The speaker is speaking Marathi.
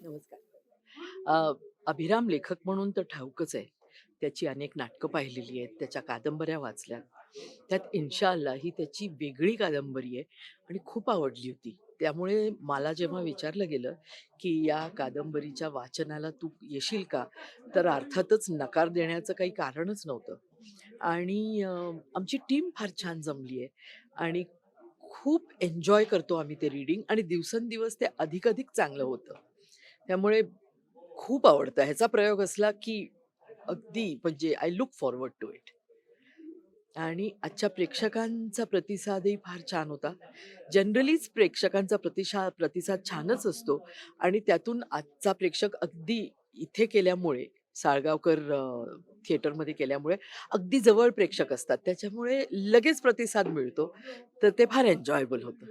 नमस्कार. अभिराम लेखक म्हणून तर ठाऊकच आहे. त्याची अनेक नाटकं पाहिलेली आहेत, त्याच्या कादंबऱ्या वाचल्या त्यात इन्शाल्ला ही त्याची वेगळी कादंबरी आहे आणि खूप आवडली होती. त्यामुळे मला जेव्हा विचारलं गेलं, की या कादंबरीच्या वाचनाला तू येशील का? तर अर्थातच नकार देण्याचं काही कारणच नव्हतं. आणि आमची टीम फार छान जमली आहे आणि खूप एन्जॉय करतो आम्ही ते रीडिंग आणि दिवसेंदिवस ते अधिक-अधिक चांगलं होतं. त्यामुळे खूप आवडतं. ह्याचा प्रयोग असला, की अगदी म्हणजे I look forward to it. आणि आजच्या प्रेक्षकांचा प्रतिसादही फार छान होता. जनरलीच प्रेक्षकांचा प्रतिशा प्रतिसाद छानच असतो आणि त्यातून आजचा प्रेक्षक अगदी इथे केल्यामुळे, साळगावकर अ, थिएटरमध्ये केल्यामुळे अगदी जवळ प्रेक्षक असतात. त्याच्यामुळे लगेच प्रतिसाद मिळतो. तर ते फार एन्जॉयबल होतं.